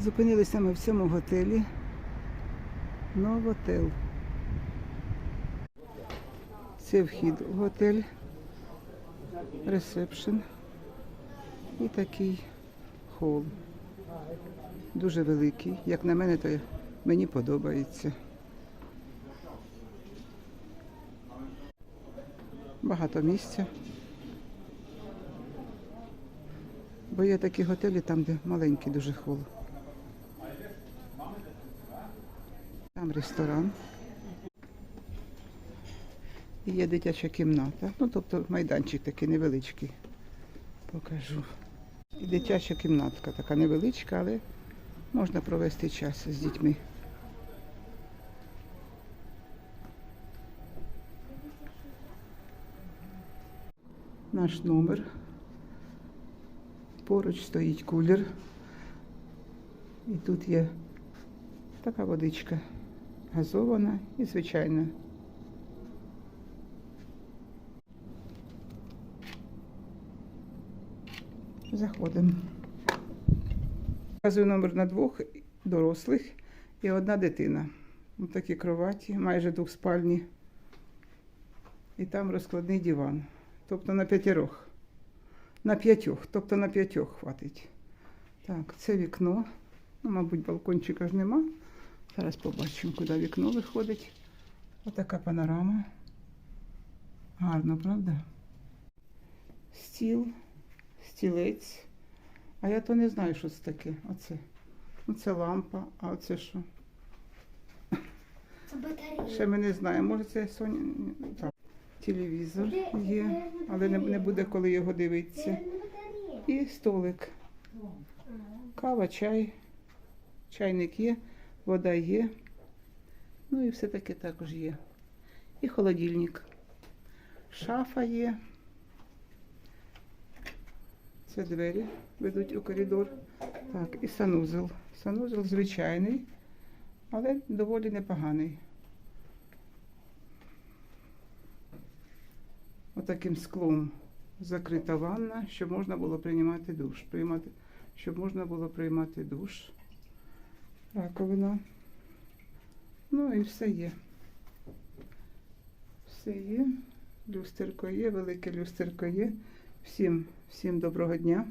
Зупинилися ми в цьому готелі. Новотел. Це вхід у готель, ресепшн і такий хол. Дуже великий. Як на мене, то мені подобається. Багато місця. Бо є такі готелі там, де маленький дуже хол. Там ресторан. І є дитяча кімната. Ну, тобто майданчик такий невеличкий. Покажу. І дитяча кімнатка така невеличка, але можна провести час з дітьми. Наш номер. Поруч стоїть кулер. І тут є така водичка газована і звичайна. Заходимо. Показую номер на двох дорослих і одна дитина. Ось такі кроваті, майже двохспальні. І там розкладний диван. Тобто на п'ятірох. На п'ятьох, тобто на п'ятьох хватить. Так, це вікно. Ну, мабуть, балкончика ж нема. Зараз побачимо, куди вікно виходить. Отака панорама. Гарно, правда? Стіл, стілець. А я то не знаю, що це таке. Оце. Ну, це лампа, а оце що? Це батарея. Ще ми не знаємо. Може це Соня. Так. Телевізор є, але не, буде коли його дивитися. І столик. Кава, чай. Чайник є, вода є. Ну і все таке також є. І холодильник. Шафа є. Це двері ведуть у коридор. Так, і санузел. Санузел звичайний, але доволі непоганий. Отаким склом закрита ванна, щоб можна було приймати душ. Приймати, щоб можна було приймати душ. Раковина. Ну і все є. Все є. Люстерко є, велике люстерко є. Всім, всім доброго дня.